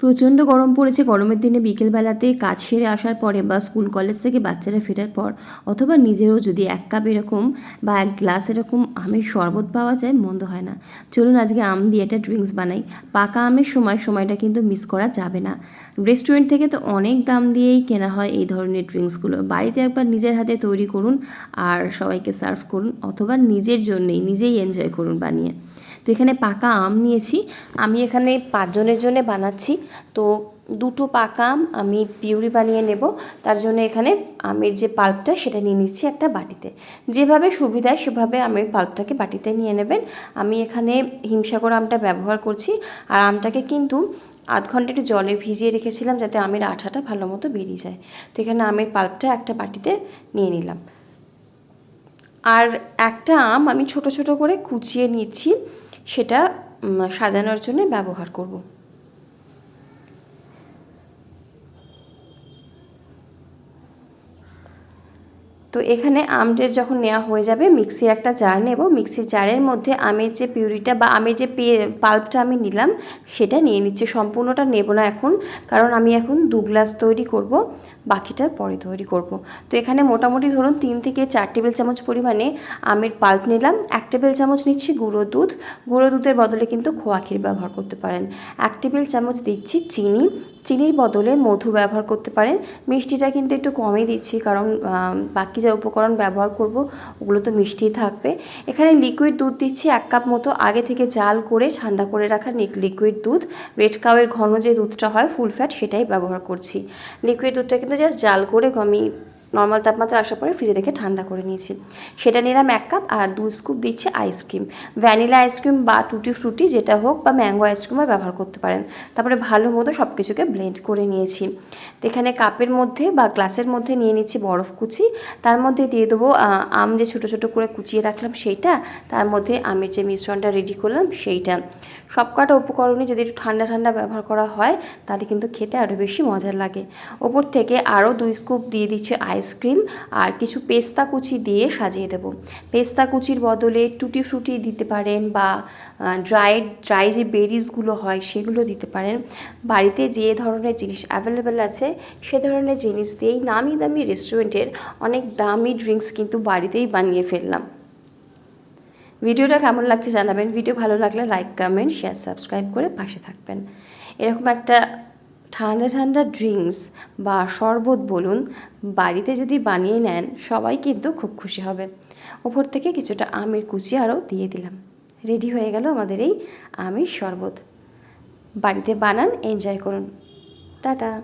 প্রচণ্ড গরম পড়েছে। গরমের দিনে বিকেলবেলাতে কাজ সেরে আসার পরে বা স্কুল, কলেজ থেকে বাচ্চারা ফেরার পর অথবা নিজেরও যদি এক কাপ এরকম বা এক গ্লাস এরকম আমের শরবত পাওয়া যায়, মন্দ হয় না। চলুন আজকে আম দিয়ে একটা ড্রিঙ্কস বানাই। পাকা আমের সময় সময়টা কিন্তু মিস করা যাবে না। রেস্টুরেন্ট থেকে তো অনেক দাম দিয়েই কেনা হয় এই ধরনের ড্রিঙ্কসগুলো। বাড়িতে একবার নিজের হাতে তৈরি করুন আর সবাইকে সার্ভ করুন অথবা নিজের জন্যেই, নিজেই এনজয় করুন বানিয়ে। এখানে পাকা আম নিয়েছি। আমি এখানে পাঁচজনের জন্য বানাচ্ছি। তো দুটো পাকা আম আমি পিউরি বানিয়ে নেব। তার জন্য এখানে আমের যে পাল্পটা, সেটা নিয়ে নিচ্ছি একটা বাটিতে। যেভাবে সুবিধা, সেভাবে আমের পাল্পটাকে বাটিতে নিয়ে নেবেন। আমি এখানে হিমসাগর আমটা ব্যবহার করছি। আর আমটাকে কিন্তু আধ ঘণ্টা একটু জলে ভিজিয়ে রেখেছিলাম, যাতে আমের আঠাটা ভালো মতো বেরিয়ে যায়। তো এখানে আমের পাল্পটা একটা বাটিতে নিয়ে নিলাম। আর একটা আম আমি ছোট ছোট করে কুচিয়ে নিচ্ছি। সেটা সাজানোর জন্য ব্যবহার করব। তো এখানে আমটের যখন নেওয়া হয়ে যাবে মিক্সির একটা জার নেব। মিক্সির জারের মধ্যে আমের যে পিউরিটা বা আমের যে পাল্পটা আমি নিলাম সেটা নিয়ে নিচ্ছে। সম্পূর্ণটা নেব না এখন কারণ আমি এখন দু গ্লাস তৈরি করব বাকিটা পরে তৈরি করব। তো এখানে মোটামুটি ধরুন তিন থেকে চার টেবিল চামচ পরিমাণে আমের পাল্প নিলাম। এক টেবিল চামচ নিচ্ছি গুঁড়ো দুধ। গুঁড়ো দুধের বদলে কিন্তু খোয়া ক্ষীর ব্যবহার করতে পারেন। এক টেবিল চামচ দিচ্ছি চিনি। চিনির বদলে মধু ব্যবহার করতে পারেন। মিষ্টিটা কিন্তু একটু কমই দিচ্ছি কারণ আম, বাকি যা উপকরণ ব্যবহার করব, ওগুলো তো মিষ্টিই থাকবে। এখানে লিকুইড দুধ দিচ্ছি, এক কাপ মতো। আগে থেকে জাল করে ঠান্ডা করে রাখা লিকুইড দুধ। রেড কাউয়ের ঘন যে দুধটা হয় ফুল ফ্যাট সেটাই ব্যবহার করছি। লিকুইড দুধটা কিন্তু জাস্ট জাল করে আমি নর্মাল তাপমাত্রা আসার পরে ফ্রিজে রেখে ঠান্ডা করে নিয়েছি। সেটা নিলাম এক কাপ আর দু স্কুপ দিচ্ছি আইসক্রিম ভ্যানিলা আইসক্রিম বা টুটি ফ্রুটি যেটা হোক বা ম্যাঙ্গো আইসক্রিমও ব্যবহার করতে পারেন। তারপরে ভালো মতো সব কিছুকে ব্লেন্ড করে নিয়েছি। এখানে কাপের মধ্যে বা গ্লাসের মধ্যে নিয়ে নিচ্ছি বরফ কুচি। তার মধ্যে দিয়ে দেবো আম যে ছোটো ছোটো করে কুচিয়ে রাখলাম সেইটা। তার মধ্যে আমের যে মিশ্রণটা রেডি করলাম সেইটা। সব কটা উপকরণই যদি একটু ঠান্ডা ঠান্ডা ব্যবহার করা হয়, তাহলে কিন্তু খেতে আরও বেশি মজার লাগে। ওপর থেকে আরও দুই স্কুপ দিয়ে দিচ্ছে আইসক্রিম আর কিছু পেস্তা কুচি দিয়ে সাজিয়ে দেবো। পেস্তা কুচির বদলে টুটি ফ্রুটি দিতে পারেন বা ড্রাই ড্রাই যে বেরিজগুলো হয় সেগুলো দিতে পারেন। বাড়িতে যে ধরনের জিনিস অ্যাভেলেবেল আছে সে ধরনের জিনিস দিয়েই নামি দামি রেস্টুরেন্টের অনেক দামি ড্রিঙ্কস কিন্তু বাড়িতেই বানিয়ে ফেললাম। ভিডিওটা কেমন লাগছে জানাবেন। ভিডিও ভালো লাগলে লাইক কমেন্ট শেয়ার সাবস্ক্রাইব করে পাশে থাকবেন। এরকম একটা ঠান্ডা ঠান্ডা ড্রিঙ্কস বা শরবত বলুন, বাড়িতে যদি বানিয়ে নেন, সবাই কিন্তু খুব খুশি হবে। ওপর থেকে কিছুটা আমের কুচি আরও দিয়ে দিলাম। রেডি হয়ে গেল আমাদের এই আমের শরবত। বাড়িতে বানান এনজয় করুন। টাটা!